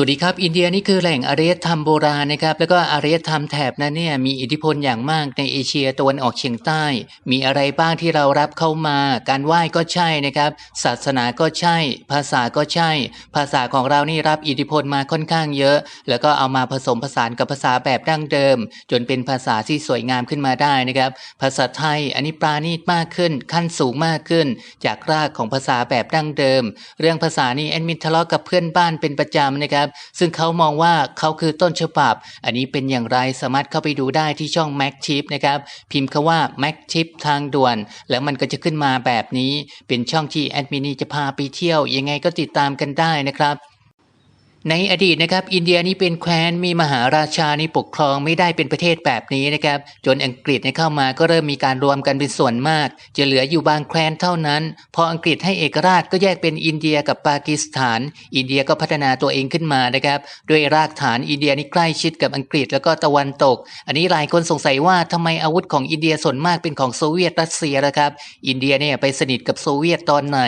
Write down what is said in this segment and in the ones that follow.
สวัสดีครับ อินเดียนี่คือแหล่งอารยธรรมโบราณนะครับ แล้วก็อารยธรรมแถบนั้นเนี่ยมีอิทธิพลอย่างมากในเอเชียตะวันออกเฉียงใต้ มีอะไรบ้างที่เรารับเข้ามา การไหว้ก็ใช่นะครับ ศาสนาก็ใช่ ภาษาก็ใช่ ภาษาของเรานี่รับอิทธิพลมาค่อนข้างเยอะ แล้วก็เอามาผสมผสานกับภาษาแบบดั้งเดิม จนเป็นภาษาที่สวยงามขึ้นมาได้นะครับ ภาษาไทยอันนี้ปราณีตมากขึ้น ขั้นสูงมากขึ้น จากรากของภาษาแบบดั้งเดิม เรื่องภาษานี่แอดมินทะเลาะกับเพื่อนบ้านเป็นประจำนะครับซึ่งเขามองว่าเขาคือต้นฉบับ อันนี้เป็นอย่างไรสามารถเข้าไปดูได้ที่ช่อง Mac Chip นะครับพิมพ์คำว่า Mac Chip ทางด่วน แล้วมันก็จะขึ้นมาแบบนี้ เป็นช่องที่แอดมินจะพาไปเที่ยว ยังไงก็ติดตามกันได้นะครับ ในอดีตนะครับอินเดียนี่เป็นแคว้นมีมหาราชานี่ปกครองไม่ได้เป็นประเทศแบบนี้นะครับจนอังกฤษเนี่ยเข้ามาก็เริ่มมีการรวมกันเป็นส่วนมาก จะเหลืออยู่บางแคว้นเท่านั้น พออังกฤษให้เอกราชก็แยกเป็นอินเดียกับปากีสถาน อินเดียก็พัฒนาตัวเองขึ้นมานะครับด้วยรากฐานอินเดียนี่ใกล้ชิดกับอังกฤษแล้วก็ตะวันตก อันนี้หลายคนสงสัยว่าทำไมอาวุธของอินเดียส่วนมากเป็นของโซเวียตรัสเซียนะครับอินเดียเนี่ยไปสนิทกับโซเวียตตอนไหน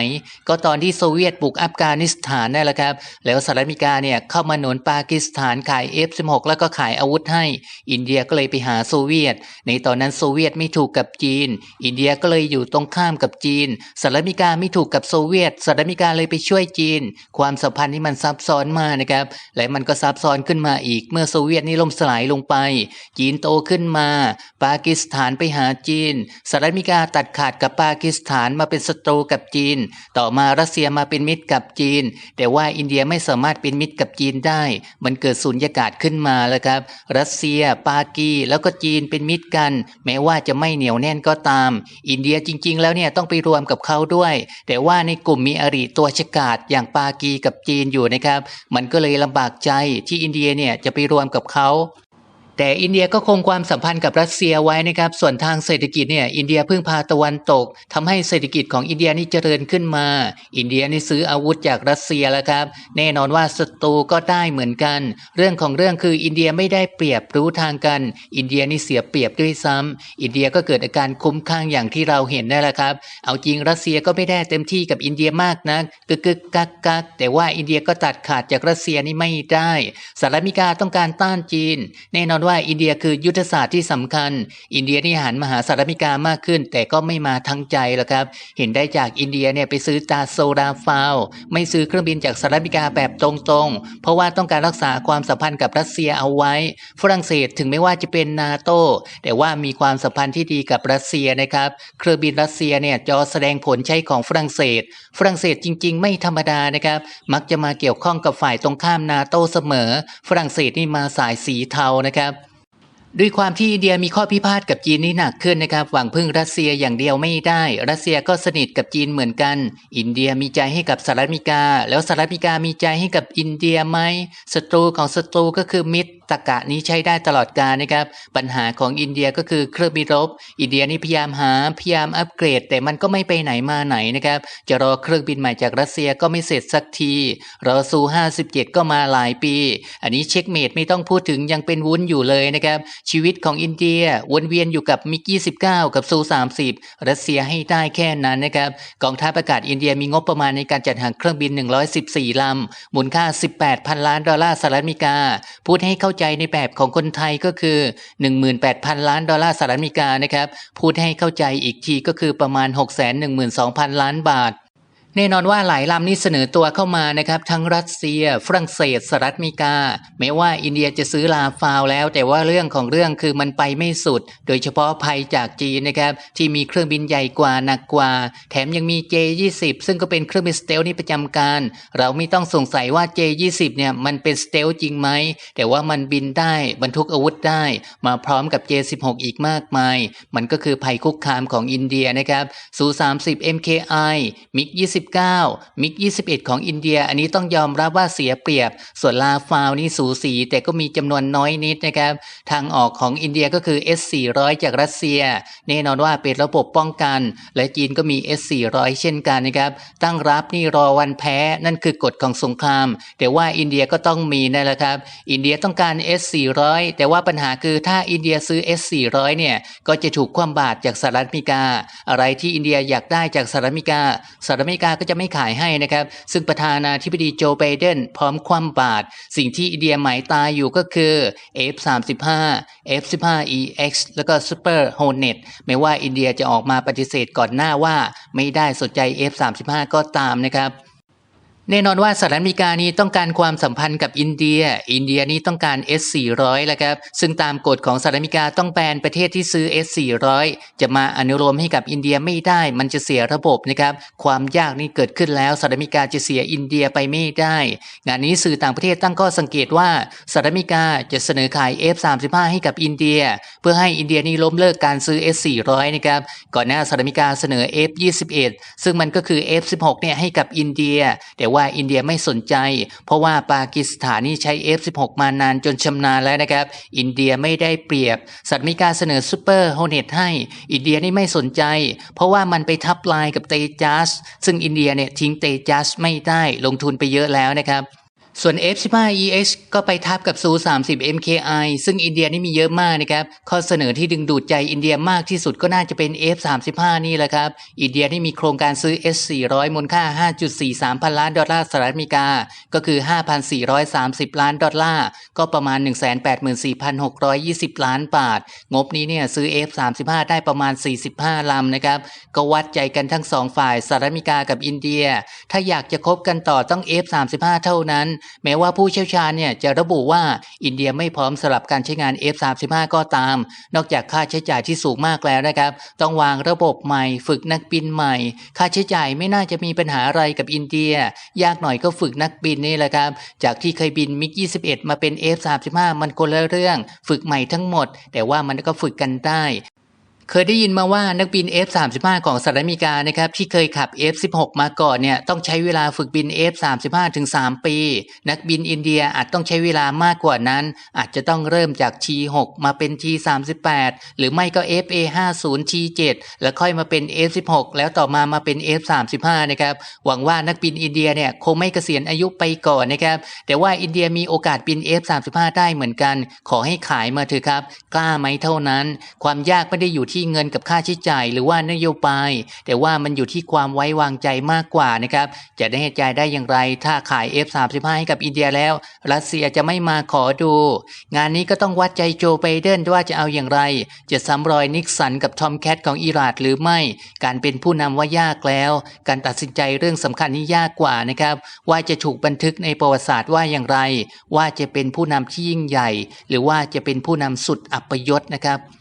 ก็ตอนที่โซเวียตบุกอัฟกานิสถานนั่นแหละครับแล้วสหรัฐอเมริกาเนี่ยเข้ามาหนุนปากีสถานขาย F16 แล้วก็ขายอาวุธให้ อินเดียก็เลยไปหาโซเวียต ในตอนนั้นโซเวียตไม่ถูกกับจีน อินเดียก็เลยอยู่ตรงข้ามกับจีนสหรัฐอเมริกาไม่ถูกกับโซเวียตสหรัฐอเมริกาเลยไปช่วยจีน ความสัมพันธ์นี่มันซับซ้อนมากนะครับและมันก็ซับซ้อนขึ้นมาอีกเมื่อโซเวียตนี่ล่มสลายลงไป จีนโตขึ้นมา ปากีสถานไปหาจีนสหรัฐอเมริกาตัดขาดกับปากีสถานมาเป็นศัตรูกับจีน ต่อมารัสเซียมาเป็นมิตรกับจีน แต่ว่าอินเดียไม่สามารถเป็นมิตรกับจีนได้ มันเกิดสุญญากาศขึ้นมาแล้วครับ รัสเซีย ปากีแล้วก็จีนเป็นมิตรกัน แม้ว่าจะไม่เหนียวแน่นก็ตาม อินเดียจริง ๆ แล้วเนี่ยต้องไปรวมกับเขาด้วย แต่ว่าในกลุ่มมีอริตัวฉกาดอย่างปากีกับจีนอยู่นะครับ มันก็เลยลำบากใจที่อินเดียเนี่ยจะไปรวมกับเขา แต่อินเดียก็คงความสัมพันธ์กับรัสเซียไว้นะครับ ส่วนทางเศรษฐกิจเนี่ยอินเดียพึ่งพาตะวันตกทำให้เศรษฐกิจของอินเดียนี่เจริญขึ้นมา อินเดียนี่ซื้ออาวุธจากรัสเซียแล้วครับ แน่นอนว่าศัตรูก็ได้เหมือนกัน เรื่องของเรื่องคืออินเดียไม่ได้เปรียบรู้ทางกัน อินเดียนี่เสียเปรียบด้วยซ้ำอินเดียก็เกิดอาการคุ้มข้างอย่างที่เราเห็นนั่นแหละครับ เอาจริงรัสเซียก็ไม่ได้เต็มที่กับอินเดียมากนะกึกกึกกักกักแต่ว่าอินเดียก็ตัดขาดจากรัสเซียนี่ไม่ได้สหรัฐอเมริกาต้องการต้านจีน แน่นอนว่าอินเดียคือยุทธศาสตร์ที่สำคัญ อินเดียนี่หันมาหาสหรัฐอเมริกามากขึ้น แต่ก็ไม่มาทั้งใจหรอกครับ เห็นได้จากอินเดียเนี่ยไปซื้อตาโซดาฟาวไม่ซื้อเครื่องบินจากสหรัฐอเมริกาแบบตรงๆ เพราะว่าต้องการรักษาความสัมพันธ์กับรัสเซียเอาไว้ ฝรั่งเศสถึงไม่ว่าจะเป็นนาโตแต่ว่ามีความสัมพันธ์ที่ดีกับรัสเซียนะครับ เครื่องบินรัสเซียเนี่ยจอแสดงผลใช้ของฝรั่งเศส ฝรั่งเศสจริง ๆ ไม่ธรรมดานะครับ มักจะมาเกี่ยวข้องกับฝ่ายตรงข้ามนาโตเสมอ ฝรั่งเศสนี่มาสายสีเทานะครับ ด้วยความที่อินเดียมีข้อพิพาทกับจีนนี่หนักขึ้นนะครับ หวังพึ่งรัสเซียอย่างเดียวไม่ได้ รัสเซียก็สนิทกับจีนเหมือนกัน อินเดียมีใจให้กับสหรัฐอเมริกา แล้วสหรัฐอเมริกามีใจให้กับอินเดียไหมศัตรูของศัตรูก็คือมิตร ตะกะนี้ใช้ได้ตลอดกาลนะครับ ปัญหาของอินเดียก็คือเครื่องบินรบ อินเดียนี่พยายามหาพยายามอัปเกรด แต่มันก็ไม่ไปไหนมาไหนนะครับ จะรอเครื่องบินใหม่จากรัสเซียก็ไม่เสร็จสักที รอซู 57 ก็มาหลายปี อันนี้เช็คเมดไม่ต้องพูดถึงยังเป็นวุ้นอยู่เลยนะครับ ชีวิตของอินเดียวนเวียนอยู่กับมิก29กับซู 30 รัสเซียให้ได้แค่นั้นนะครับกองทัพอากาศอินเดียมีงบประมาณในการจัดหาเครื่องบิน 114 ลำมูลค่า 18พันล้านดอลลาร์สหรัฐอเมริกา พูดให้เข้าใจในแบบของคนไทยก็คือ 18,000 ล้านดอลลาร์สหรัฐอเมริกานะครับพูดให้เข้าใจอีกทีก็คือประมาณ 612,000 ล้านบาท แน่นอนว่าหลายลำนี้เสนอตัวเข้ามานะครับ ทั้งรัสเซีย ฝรั่งเศสสหรัฐอเมริกาแม้ว่าอินเดียจะซื้อลาฟาวแล้ว แต่ว่าเรื่องของเรื่องคือมันไปไม่สุด โดยเฉพาะภัยจากจีนนะครับที่มีเครื่องบินใหญ่กว่าหนักกว่า แถมยังมี J20 ซึ่งก็เป็นเครื่องบินสเตลนี่ประจำการ เราไม่ต้องสงสัยว่า J20 เนี่ยมันเป็นสเตลจริงไหมแต่ว่ามันบินได้บรรทุกอาวุธได้ มาพร้อมกับ J16 อีกมากมาย มันก็คือภัยคุกคามของอินเดียนะครับซู30 MKI มิก20 19 มิก 21 ของอินเดีย อันนี้ต้องยอมรับว่าเสียเปรียบ ส่วนลาฟาวนี่สูสี แต่ก็มีจำนวนน้อยนิดนะครับ ทางออกของอินเดียก็คือ S400 จากรัสเซีย แน่นอนว่าเป็นระบบป้องกัน และจีนก็มี S400 เช่นกันนะครับ ตั้งรับนี่รอวันแพ้ นั่นคือกฎของสงคราม แต่ว่าอินเดียก็ต้องมีนั่นแหละครับ อินเดียต้องการ S400 แต่ว่าปัญหาคือถ้าอินเดียซื้อ S400 เนี่ย ก็จะถูกคว่ำบาตรจากสหรัฐอเมริกา อะไรที่อินเดียอยากได้จากสหรัฐอเมริกา สหรัฐอเมริกาก็จะไม่ขายให้นะครับ ซึ่งประธานาธิบดีโจไบเดนพร้อมคว่ำบาตรสิ่งที่อินเดียหมายตายอยู่ก็คือ F35 F15EX แล้วก็ Super Hornet ไม่ว่าอินเดียจะออกมาปฏิเสธก่อนหน้าว่า ไม่ได้สนใจ F35 ก็ตามนะครับ แน่นอนว่าสหรัฐอเมริกานี้ต้องการความสัมพันธ์กับอินเดีย อินเดียนี้ต้องการ S400 แล้วครับ ซึ่งตามกฎของสหรัฐอเมริกาต้องแบนประเทศที่ซื้อ S400 จะมาอนุโลมให้กับอินเดียไม่ได้ มันจะเสียระบบนะครับ ความยากนี้เกิดขึ้นแล้วสหรัฐอเมริกาจะเสียอินเดียไปไม่ได้ งานนี้สื่อต่างประเทศตั้งข้อสังเกตว่าสหรัฐอเมริกาจะเสนอขาย F35 ให้กับอินเดีย เพื่อให้อินเดียนี้ล้มเลิกการซื้อ S400 นะครับ ก่อนหน้าสหรัฐอเมริกาเสนอ F21 ซึ่งมันก็คือ F16 เนี่ยให้กับอินเดีย แต่ว่าอินเดียไม่สนใจ เพราะว่าปากีสถานนี่ใช้ F16 มานานจนชำนาญแล้วนะครับ อินเดียไม่ได้เปรียบ สัตว์มีการเสนอซูเปอร์โฮเนตให้ อินเดียนี่ไม่สนใจ เพราะว่ามันไปทับลายกับเตจัสซึ่งอินเดียเนี่ยทิ้งเตจัสไม่ได้ลงทุนไปเยอะแล้วนะครับ ส่วน F15EX ก็ไปทับกับ Su-30 MKI ซึ่งอินเดียนี่มีเยอะมากนะครับ ข้อเสนอที่ดึงดูดใจอินเดียมากที่สุดก็น่าจะเป็น F35 นี่แหละครับ อินเดียนี่มีโครงการซื้อ S400 มูลค่า 5.43 พันล้านดอลลาร์สหรัฐอเมริกา ก็คือ 5,430 ล้านดอลลาร์ ก็ประมาณ 184,620 ล้านบาท งบนี้เนี่ยซื้อ F35 ได้ประมาณ 45 ลำนะครับ ก็วัดใจกันทั้งสองฝ่ายสหรัฐอเมริกากับอินเดีย ถ้าอยากจะคบกันต่อต้อง F35 เท่านั้นแม้ว่าผู้เชี่ยวชาญเนี่ยจะระบุว่าอินเดียไม่พร้อมสำหรับการใช้งาน F35 ก็ตาม นอกจากค่าใช้จ่ายที่สูงมากแล้วนะครับ ต้องวางระบบใหม่ ฝึกนักบินใหม่ ค่าใช้จ่ายไม่น่าจะมีปัญหาอะไรกับอินเดีย ยากหน่อยก็ฝึกนักบินนี่แหละครับ จากที่เคยบินมิก21 มาเป็น F35 มันคนละเรื่อง ฝึกใหม่ทั้งหมด แต่ว่ามันก็ฝึกกันได้ เคยได้ยินมาว่านักบิน F35 ของสหรัฐอเมริกานะครับที่เคยขับ F16 มาก่อนเนี่ยต้องใช้เวลาฝึกบิน F35 ถึง 3 ปี นักบินอินเดียอาจต้องใช้เวลามากกว่านั้น อาจจะต้องเริ่มจาก T6 มาเป็น T38 หรือไม่ก็ FA50 T7 แล้วค่อยมาเป็น F16 แล้วต่อมามาเป็น F35 นะครับหวังว่านักบินอินเดียเนี่ยคงไม่เกษียณอายุไปก่อนนะครับแต่ว่าอินเดียมีโอกาสบิน F35 ได้เหมือนกัน ขอให้ขายมาเถอะครับกล้าไหมเท่านั้น ความยากไม่ได้อยู่ที่เงินกับค่าใช้จ่ายหรือว่านโยบาย แต่ว่ามันอยู่ที่ความไว้วางใจมากกว่านะครับ จะได้ใจได้อย่างไร ถ้าขาย F35 ให้กับอินเดียแล้ว รัสเซียจะไม่มาขอดู งานนี้ก็ต้องวัดใจโจไบเดนว่าจะเอาอย่างไร จะซ้ำรอยนิกสันกับทอมแคทของอิหร่านหรือไม่ การเป็นผู้นำว่ายากแล้ว การตัดสินใจเรื่องสำคัญนี่ยากกว่านะครับ ว่าจะถูกบันทึกในประวัติศาสตร์ว่าอย่างไร ว่าจะเป็นผู้นำที่ยิ่งใหญ่ หรือว่าจะเป็นผู้นำสุดอัปยศนะครับ